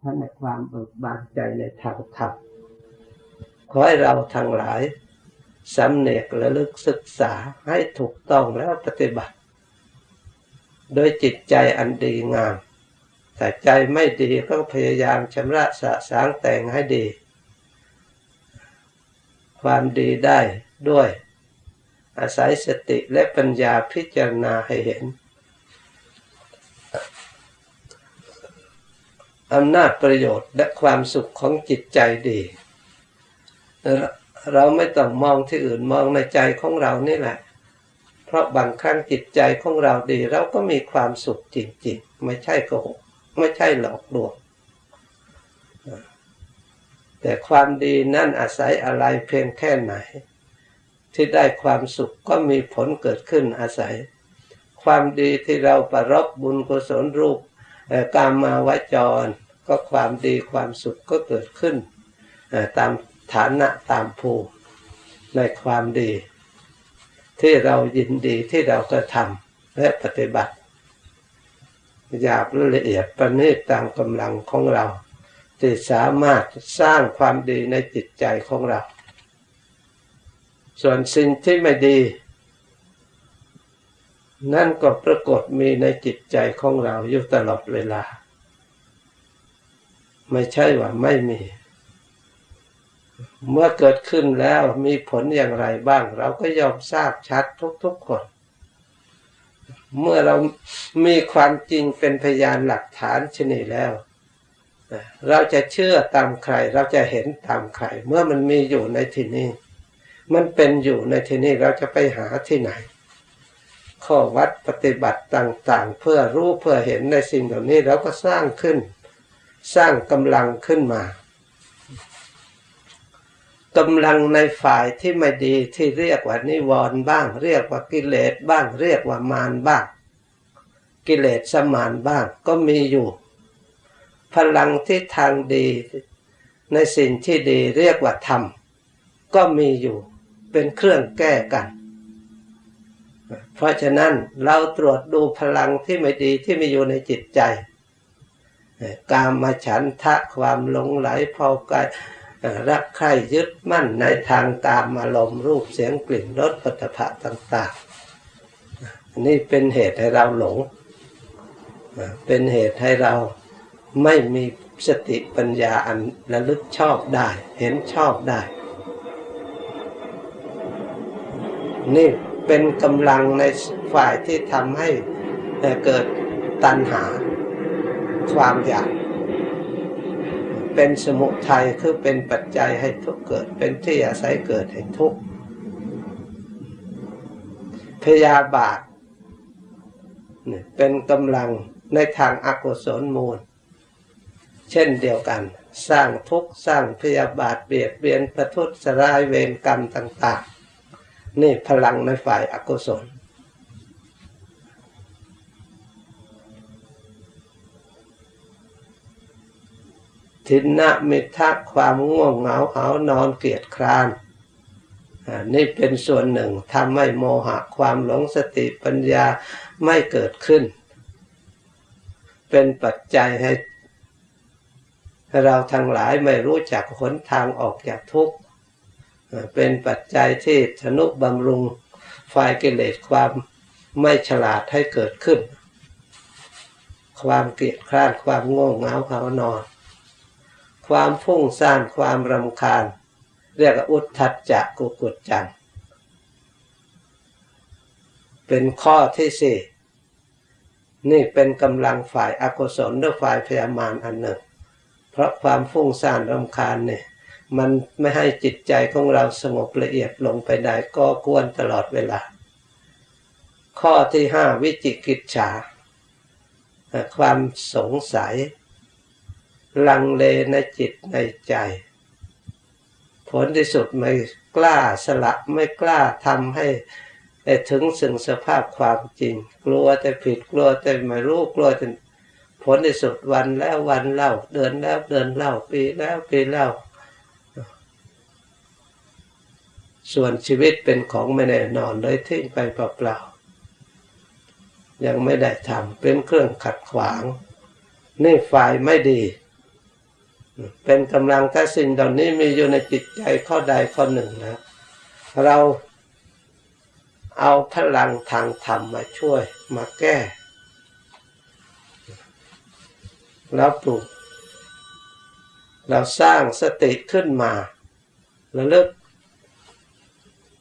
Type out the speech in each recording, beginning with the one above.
ท่านในความเบิกบานใจในทางธรรมขอให้เราทั้งหลายสำเนกและลึกศึกษาให้ถูกต้องแล้วปฏิบัติ โดยจิตใจอันดีงาม แต่ใจไม่ดีก็พยายามชำระสะสางแต่งให้ดี ความดีได้ด้วย อาศัยสติและปัญญาพิจารณาให้เห็น อำนาจประโยชน์และความสุขของจิตใจดี เราไม่ต้องมองที่อื่นมองในใจของเรานี่แหละ เพราะบางครั้งจิตใจของเราดี เราก็มีความสุขจริงๆ ไม่ใช่โกหกไม่ใช่หลอกลวงแต่ความดีนั่นอาศัยอะไรเพียงแค่ไหน ที่ได้ความสุขก็มีผลเกิดขึ้นอาศัย ความดีที่เราประรบบุญกุศลรูป กามมาวจร ก็ความดีความสุขก็เกิดขึ้นตามฐานะตามภูมิในความดี ที่เรายินดีที่เรากระทำและปฏิบัติหยาบและละเอียดประณีตตามกำลังของเราที่สามารถสร้างความดีในจิตใจของเรา ส่วนสิ่งที่ไม่ดี นั่นก็ปรากฏมีในจิตใจของเราอยู่ตลอดเวลา ไม่ใช่ว่าไม่มี เมื่อเกิดขึ้นแล้วมีผลอย่างไรบ้าง เราก็ยอมทราบชัดทุกๆคนเมื่อเรามีความจริงเป็นพยานหลักฐานชนิดแล้ว เราจะเชื่อตามใคร เราจะเห็นตามใคร เมื่อมันมีอยู่ในที่นี้ มันเป็นอยู่ในที่นี้เราจะไปหาที่ไหน ข้อวัดปฏิบัติต่างๆ เพื่อรู้เพื่อเห็นในสิ่งเหล่านี้เราก็สร้างขึ้น สร้างกำลังขึ้นมากำลังในฝ่ายที่ไม่ดีที่เรียกว่านิวรณ์บ้าง เรียกว่ากิเลสบ้างเรียกว่ามารบ้าง กิเลสสมานบ้างก็มีอยู่ พลังที่ทางดีในสิ่งที่ดีเรียกว่าธรรมก็มีอยู่เป็นเครื่องแก้กัน เพราะฉะนั้นเราตรวจดูพลังที่ไม่ดีที่มีอยู่ในจิตใจ กามมาฉันทะความหลงไหลพอกายรักใคร่ยึดมั่นในทางกามอารมณ์รูปเสียงกลิ่นรสปัตภะต่างๆ นี่เป็นเหตุให้เราหลง เป็นเหตุให้เราไม่มีสติปัญญาอันระลึกชอบได้ เห็นชอบได้ นี่ เป็นกำลังในฝ่ายที่ทำให้เกิดตัณหาความอยากเป็นสมุทัยคือเป็นปัจจัยให้ทุกเกิด เป็นที่อาศัยเกิดแห่งทุกพยาบาทเป็นกำลังในทางอากุศลมูล เช่นเดียวกัน สร้างทุกข์สร้างพยาบาทเบียดเบียนประทุษร้ายเวรกรรมต่าง ๆ นี่พลังในฝ่ายอากุศลทินนะมิทะความง่วงเหงาหานอนเกียจคร้านนี่เป็นส่วนหนึ่งทำให้โมหะความหลงสติปัญญาไม่เกิดขึ้น เป็นปัจจัยให้เราทั้งหลายไม่รู้จักหนทางออกจากทุกข์ เป็นปัจจัยที่ธนุบำรุงฝ่ายกิเลสความไม่ฉลาดให้เกิดขึ้น ความเกลียดคร้านความโง่เงาหานอน ความฟุ้งซ่านความรำคาญ เรียกอุทธัจจะกุกุจจัง เป็นข้อที่สี่นี่เป็นกำลังฝ่ายอากุศลหรือฝ่ายพยามารอันหนึ่ง เพราะความฟุ้งซ่านรำคาญเนี่ย มันไม่ให้จิตใจของเราสงบละเอียดลงไปได้ก็กวนตลอดเวลา ข้อที่ห้าวิจิกิจฉา ความสงสัย ลังเลในจิตในใจ ผลที่สุดไม่กล้าสละไม่กล้าทำให้ถึงสึงสภาพความจริง กลัวแต่ผิดกลัวแต่ไม่รู้กลัวแต่ผลที่สุดวันแล้ววันเล่าเดือนแล้วเดือนเล่าปีแล้วปีเล่า ส่วนชีวิตเป็นของไม่แน่นอนเลยทิ้งไปเปล่าๆยังไม่ได้ทำเป็นเครื่องขัดขวาง นี่ฝ่ายไม่ดี เป็นกำลังถ้าสิ่งเหล่านี้มีอยู่ในจิตใจข้อใดข้อหนึ่งนะ เราเอาพลังทางธรรมมาช่วยมาแก้ แล้วปลุกเราสร้างสติขึ้นมาระลึก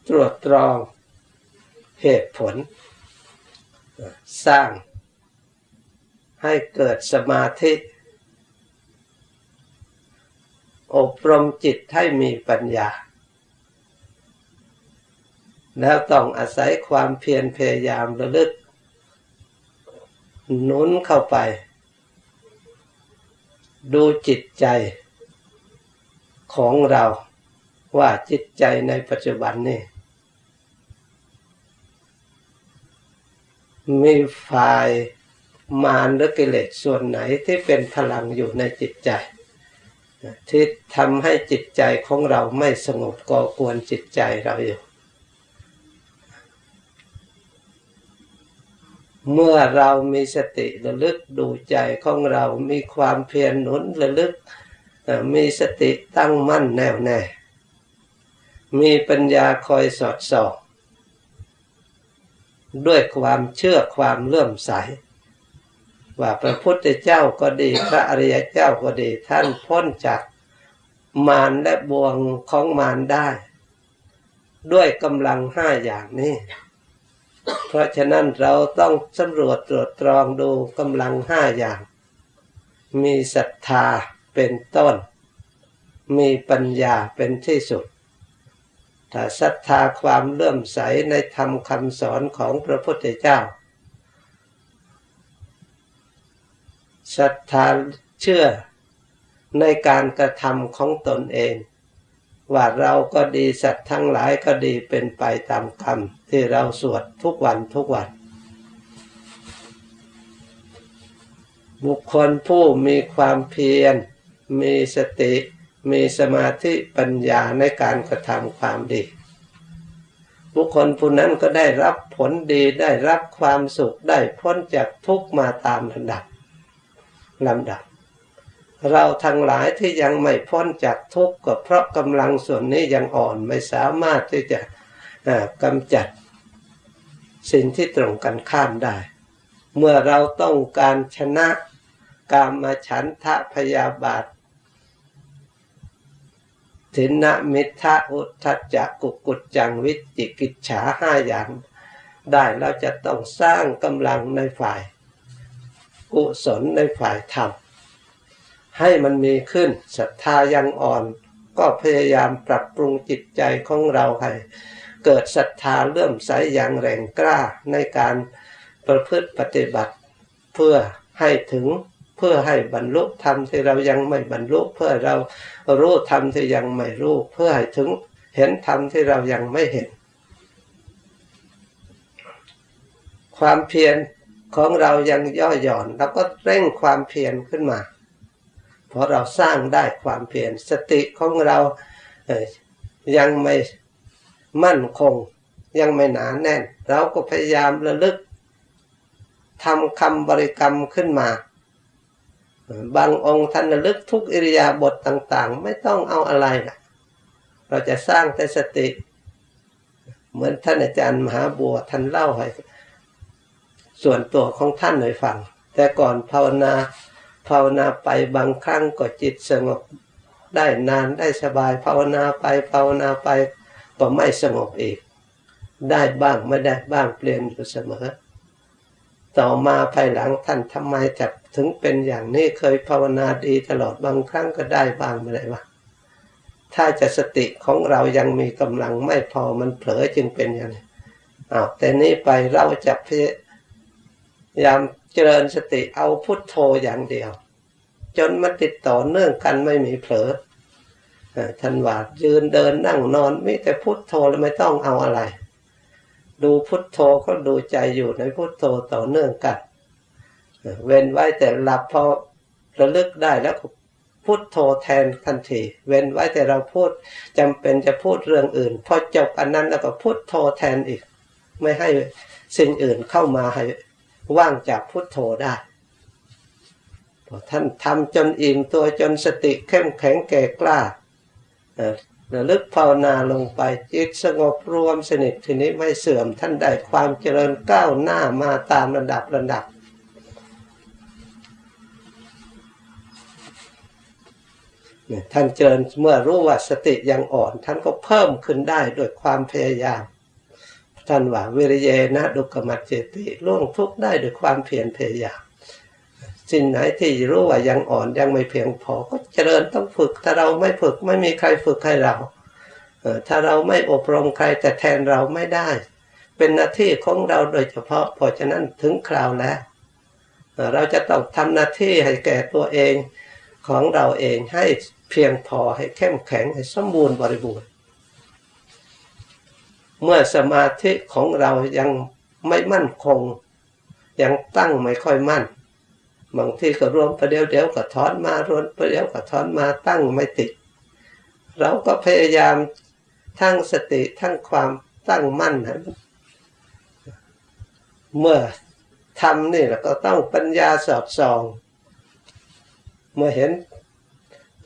ตรวจตรองเหตุผล สร้างให้เกิดสมาธิ อบรมจิตให้มีปัญญา แล้วต้องอาศัยความเพียรพยายามระลึกนุนเข้าไป ดูจิตใจของเราว่าจิตใจในปัจจุบันนี่ มีฝ่ายมารหรือกิเลสส่วนไหนที่เป็นพลังอยู่ในจิตใจ ที่ทำให้จิตใจของเราไม่สงบก่อกวนจิตใจเราอยู่ เมื่อเรามีสติระลึกดูใจของเรามีความเพียรหนุนระลึก มีสติตั้งมั่นแน่วแน่ มีปัญญาคอยสอดส่อง ด้วยความเชื่อความเลื่อมใส ว่าพระพุทธเจ้าก็ดีพระอริยเจ้าก็ดีท่านพ้นจากมารและบ่วงของมารได้ ด้วยกำลังห้าอย่างนี้ เพราะฉะนั้นเราต้องสำรวจตรวจตรองดูกำลังห้าอย่าง มีศรัทธาเป็นต้น มีปัญญาเป็นที่สุด ศรัทธาความเลื่อมใสในธรรมคำสอนของพระพุทธเจ้าศรัทธาเชื่อในการกระทำของตนเอง ว่าเราก็ดีสัตว์ทั้งหลายก็ดีเป็นไปตามคำที่เราสวดทุกวันทุกวัน บุคคลผู้มีความเพียรมีสติ มีสมาธิปัญญาในการกระทำความดี บุคคลผู้นั้นก็ได้รับผลดีได้รับความสุขได้พ้นจากทุกมาตามลำดับลำดับ เราทั้งหลายที่ยังไม่พ้นจากทุกข์ก็เพราะกำลังส่วนนี้ยังอ่อนไม่สามารถที่จะกำจัดสิ่งที่ตรงกันข้ามได้ เมื่อเราต้องการชนะ กามมาฉันทะพยาบาท ถินะมิทะอุทจจะกุกุจจังวิจิกิจฉาห้าอย่างได้เราจะต้องสร้างกำลังในฝ่ายกุศลในฝ่ายธรรม ให้มันมีขึ้นศรัทธายังอ่อน ก็พยายามปรับปรุงจิตใจของเราให้เกิดศรัทธาเลื่อมใสอย่างแรงกล้าในการประพฤติปฏิบัติ เพื่อให้ถึง เพื่อให้บรรลุธรรมที่เรายังไม่บรรลุเพื่อเรารู้ธรรมที่ยังไม่รู้ เพื่อให้ถึงเห็นธรรมที่เรายังไม่เห็น ความเพียรของเรายังย่อหย่อนเราก็เร่งความเพียรขึ้นมา เพราะเราสร้างได้ความเพียรสติของเรายังไม่มั่นคง ยังไม่หนาแน่น เราก็พยายามระลึกทำคำบริกรรมขึ้นมา บางองค์ท่านระลึกทุกอิริยาบถต่างๆ ไม่ต้องเอาอะไรนะเราจะสร้างแต่สติ เหมือนท่านอาจารย์มหาบัวท่านเล่าให้ส่วนตัวของท่านให้ฟัง แต่ก่อนภาวนาภาวนาไปบางครั้งก็จิตสงบได้นานได้สบายภาวนาไปภาวนาไปก็ไม่สงบอีก ได้บ้างไม่ได้บ้างเปลี่ยนอยู่เสมอ ต่อมาภายหลังท่านทำไมจับ ถึงเป็นอย่างนี้เคยภาวนาดีตลอดบางครั้งก็ได้บางไม่ได้บ้างถ้าจะสติของเรายังมีกำลังไม่พอมันเผลอจึงเป็นอย่างนี้อ้าวแต่นี้ไปเราจะพยายามเจริญสติเอาพุทโธอย่างเดียว จนมันติดต่อเนื่องกันไม่มีเผลอท่านว่ายืนเดินนั่งนอนไม่แต่พุทโธแล้วไม่ต้องเอาอะไร ดูพุทโธก็ดูใจอยู่ในพุทโธต่อเนื่องกัน เว้นไว้แต่หลับพอระลึกได้แล้วพุทโธแทนทันที เว้นไว้แต่เราพูดจำเป็นจะพูดเรื่องอื่น พอจบอันนั้นแล้วก็พุทโธแทนอีก ไม่ให้สิ่งอื่นเข้ามาให้ว่างจากพุทโธได้พอท่านทำจนอิ่มตัวจนสติเข้มแข็งแก่กล้าระลึกภาวนาลงไปจิตสงบรวมสนิททีนี้ไม่เสื่อมท่านได้ความเจริญก้าวหน้ามาตามระดับระดับ ท่านเจริญเมื่อรู้ว่าสติยังอ่อน ท่านก็เพิ่มขึ้นได้ด้วยความพยายาม ท่านว่าวิริเยนะดุกขมัจเจติล่วงทุกได้ด้วยความเพียรพยายาม สิ่งไหนที่รู้ว่ายังอ่อนยังไม่เพียงพอก็เจริญต้องฝึก ถ้าเราไม่ฝึกไม่มีใครฝึกให้เราถ้าเราไม่อบรมใครแต่แทนเราไม่ได้ เป็นหน้าที่ของเราโดยเฉพาะเพราะฉะนั้นถึงคราวแล้ว เราจะต้องทำหน้าที่ให้แก่ตัวเอง ของเราเองให้เพียงพอให้เข้มแข็งให้สมบูรณ์บริบูรณ์ เมื่อสมาธิของเรายังไม่มั่นคง ยังตั้งไม่ค่อยมั่นบางทีก็รวมประเดี๋ยวเดี๋ยวก็ถอนมารวมประเดี๋ยวก็ถอนมาตั้งไม่ติด เราก็พยายามทั้งสติทั้งความตั้งมั่นให้มันเมื่อทำนี่เราก็ต้องปัญญาสอดส่อง เมื่อเห็น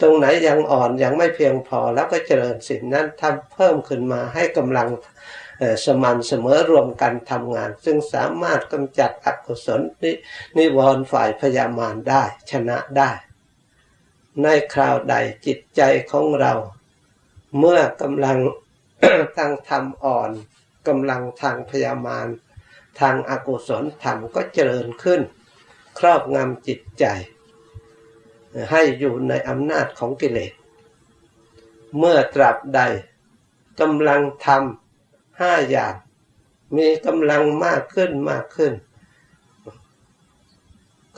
ตรงไหนยังอ่อนยังไม่เพียงพอแล้วก็เจริญสิ่งนั้นทำเพิ่มขึ้นมาให้กำลังสม่ำเสมอรวมกันทำงาน ซึ่งสามารถกำจัดอกุศลนินิวรณ์ฝ่ายพยามารได้ชนะได้ ในคราวใดจิตใจของเรา เมื่อกำลังตั้งธรรมอ่อนกำลังทางพยามารทางอากุศลธรรมก็เจริญขึ้น ครอบงำจิตใจ ให้อยู่ในอำนาจของกิเลส เมื่อตราบใดกำลังทำห้าอย่าง มีกำลังมากขึ้นมากขึ้น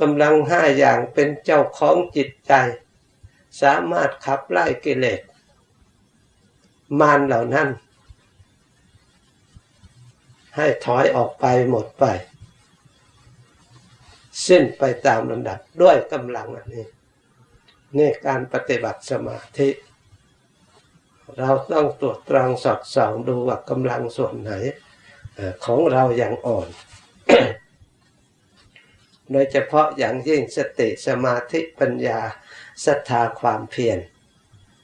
กำลังห้าอย่างเป็นเจ้าของจิตใจ สามารถขับไล่กิเลสมารเหล่านั้น ให้ถอยออกไปหมดไป สิ้นไปตามลำดับด้วยกำลังอันนี้ นี่การปฏิบัติสมาธิ เราต้องตรวจตรองสอดส่องดูว่ากำลังส่วนไหนของเราอย่างอ่อน โดยเฉพาะอย่างยิ่งสติสมาธิปัญญาศรัทธาความเพียร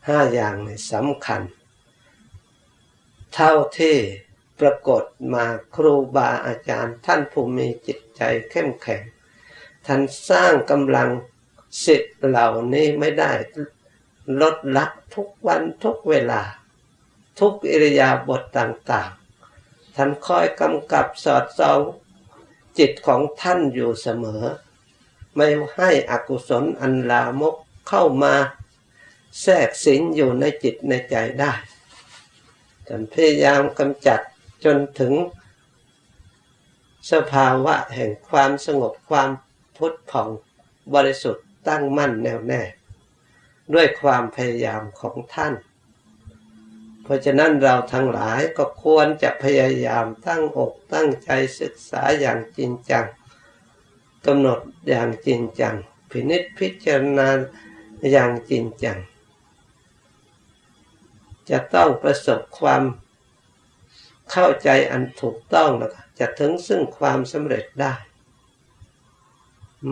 ห้าอย่างนี่สำคัญ เท่าที่ปรากฏมาครูบาอาจารย์ ท่านผู้มีจิตใจเข้มแข็ง ท่านสร้างกำลัง สิทธิ์เหล่านี้ไม่ได้ลดละทุกวันทุกเวลา ทุกอิริยาบถต่างๆ ท่านคอยกำกับสอดส่องจิตของท่านอยู่เสมอ ไม่ให้อกุศลอันลามกเข้ามาแทรกสิงอยู่ในจิตในใจได้ท่านพยายามกำจัดจนถึง สภาวะแห่งความสงบความพุทธผ่องบริสุทธิ์ ตั้งมั่นแน่วแน่ ด้วยความพยายามของท่าน เพราะฉะนั้นเราทั้งหลายก็ควรจะพยายามตั้งอกตั้งใจศึกษาอย่างจริงจังกำหนดอย่างจริงจัง พินิจพิจารณาอย่างจริงจัง จะต้องประสบความเข้าใจอันถูกต้องแล้วจะถึงซึ่งความสำเร็จได้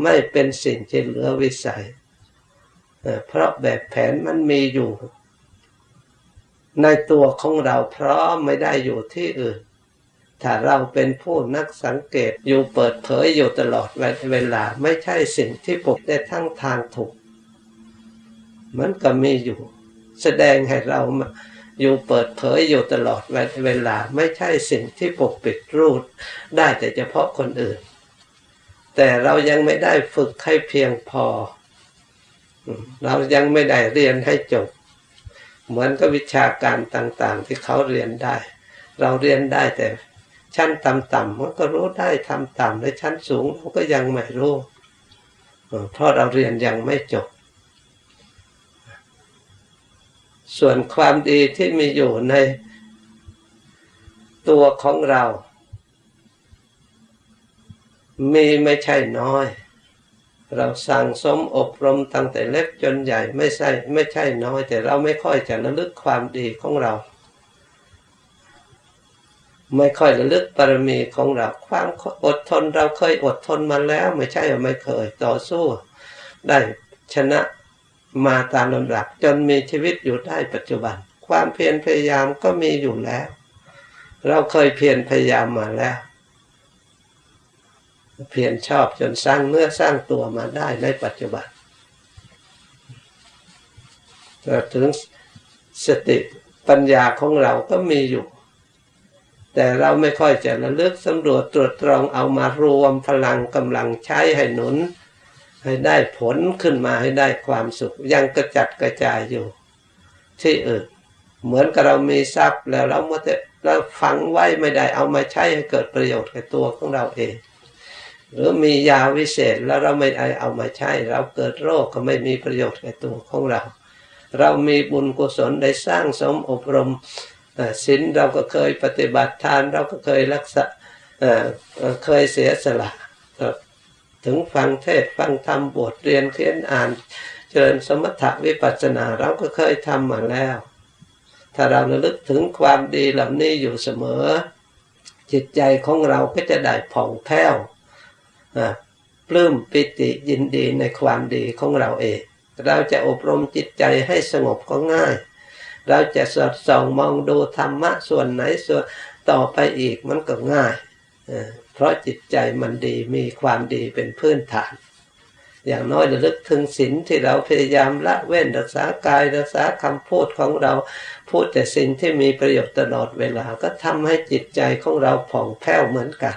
ไม่เป็นสิ่งที่เหลือวิสัย เพราะแบบแผนมันมีอยู่ ในตัวของเราพร้อมไม่ได้อยู่ที่อื่น ถ้าเราเป็นผู้นักสังเกตอยู่เปิดเผยอยู่ตลอดเวลาไม่ใช่สิ่งที่ปกได้ทั้งทางถูก มันก็มีอยู่ แสดงให้เรามาอยู่เปิดเผยอยู่ตลอดเวลาไม่ใช่สิ่งที่ปกปิดรูด ได้แต่เฉพาะคนอื่น แต่เรายังไม่ได้ฝึกให้เพียงพอ เรายังไม่ได้เรียนให้จบ เหมือนกับวิชาการต่างๆ ที่เขาเรียนได้ เราเรียนได้แต่ชั้นต่ำๆมันก็รู้ได้ทำต่ำและชั้นสูงมันก็ยังไม่รู้เพราะเราเรียนยังไม่จบ ส่วนความดีที่มีอยู่ในตัวของเรา มีไม่ใช่น้อย เราสั่งสมอบรมตั้งแต่เล็กจนใหญ่ไม่ใช่ไม่ใช่น้อย แต่เราไม่ค่อยจะระลึกความดีของเรา ไม่ค่อยระลึกบารมีของเรา ความอดทนเราเคยอดทนมาแล้ว ไม่ใช่ว่าไม่เคยต่อสู้ ได้ชนะมาตามลำดับจนมีชีวิตอยู่ได้ปัจจุบัน ความเพียรพยายามก็มีอยู่แล้ว เราเคยเพียรพยายามมาแล้ว เพียรชอบจนสร้างเนื้อสร้างตัวมาได้ในปัจจุบันแต่ถึงสติปัญญาของเราก็มีอยู่ แต่เราไม่ค่อยจะระลึกสำรวจตรวจตรองเอามารวมพลังกำลังใช้ให้หนุน ให้ได้ผลขึ้นมาให้ได้ความสุข ยังกระจัดกระจายอยู่ ที่อื่นเหมือนกับเรามีทรัพย์แล้วเราเมื่อเราฝังไว้ไม่ได้เอามาใช้ให้เกิดประโยชน์กับตัวของเราเอง หรือมียาวิเศษแล้วเราไม่เอามาใช้ เราเกิดโรคก็ไม่มีประโยชน์แกับตัวของเรา เรามีบุญกุศลได้สร้างสมอบรมศีลเราก็เคยปฏิบัติทานเราก็เคยรักษาเคยเสียสละถึงฟังเทศฟังธรรมบทเรียนเขียนอ่าน เจริญสมถะวิปัสสนาเราก็เคยทำมาแล้ว ถ้าเราระลึกถึงความดีเหล่านี้อยู่เสมอ จิตใจของเราก็จะได้ผ่องแผ้ว ปลื้มปิติยินดีในความดีของเราเอง เราจะอบรมจิตใจให้สงบก็ง่าย เราจะสอดส่องมองดูธรรมะส่วนไหนส่วนต่อไปอีกมันก็ง่าย เพราะจิตใจมันดีมีความดีเป็นพื้นฐาน อย่างน้อยระลึกถึงศีลที่เราพยายามละเว้นรักษากายรักษาคำพูดของเราพูดแต่สิ่งที่มีประโยชน์ตลอดเวลาก็ทำให้จิตใจของเราผ่องแผ้วเหมือนกัน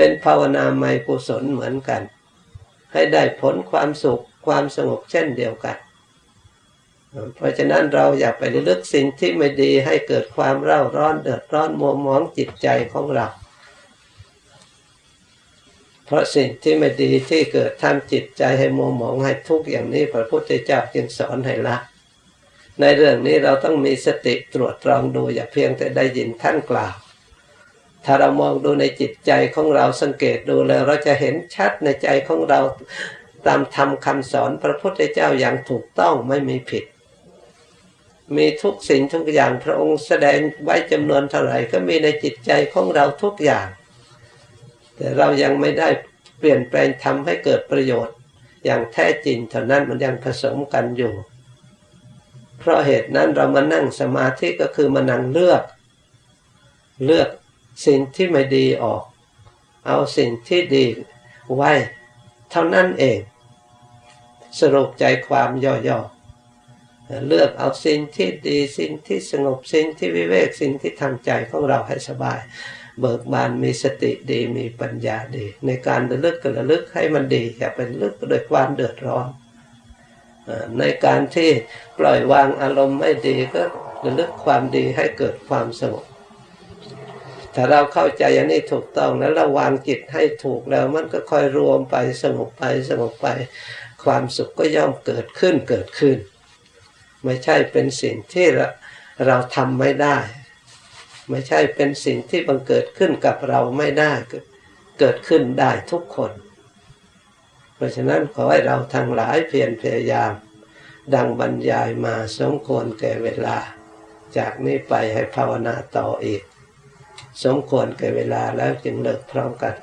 เป็นภาวนาไมกุศลเหมือนกัน ให้ได้ผลความสุขความสงบเช่นเดียวกัน เพราะฉะนั้นเราอย่าไประลึกสิ่งที่ไม่ดีให้เกิดความเร่าร้อนเดือดร้อนมัวหมองจิตใจของเรา เพราะสิ่งที่ไม่ดีที่เกิดทำจิตใจให้มัวหมองให้ทุกข์อย่างนี้พระพุทธเจ้าจึงสอนให้ละในเรื่องนี้เราต้องมีสติตรวจตรองดูอย่าเพียงแต่ได้ยินท่านกล่าว ถ้าเรามองดูในจิตใจของเราสังเกตดูแล้วเราจะเห็นชัดในใจของเราตามธรรมคำสอนพระพุทธเจ้าอย่างถูกต้องไม่มีผิด มีทุกสิ่งทุกอย่างพระองค์แสดงไว้จำนวนเท่าไหร่ก็มีในจิตใจของเราทุกอย่าง แต่เรายังไม่ได้เปลี่ยนแปลงทำให้เกิดประโยชน์ อย่างแท้จริงเท่านั้นมันยังผสมกันอยู่ เพราะเหตุนั้นเรามานั่งสมาธิก็คือมานั่งเลือก เลือก สิ่งที่ไม่ดีออก เอาสิ่งที่ดีไว้ เท่านั้นเอง สรุปใจความย่อๆเลือกเอาสิ่งที่ดีสิ่งที่สงบสิ่งที่วิเวกสิ่งที่ทำใจของเราให้สบาย เบิกบานมีสติดีมีปัญญาดี ในการระลึกก็ระลึกให้มันดีอย่าเป็นลึกโดยความเดือดร้อนในการที่ปล่อยวางอารมณ์ไม่ดีก็ระลึกความดีให้เกิดความสงบ ถ้าเราเข้าใจอันนี้ถูกต้องแล้วเราวางจิตให้ถูกแล้ว มันก็ค่อยรวมไปสงบไปสงบไป ความสุขก็ย่อมเกิดขึ้นเกิดขึ้น ไม่ใช่เป็นสิ่งที่เราเราทำไม่ได้ ไม่ใช่เป็นสิ่งที่บังเกิดขึ้นกับเราไม่ได้เกิดขึ้นได้ทุกคน เพราะฉะนั้นขอให้เราทั้งหลายเพียรพยายาม ดังบรรยายมาสมควรแก่เวลา จากนี้ไปให้ภาวนาต่ออีก สมควรแก่เวลาแล้วจึงเลิกพร้อมกัน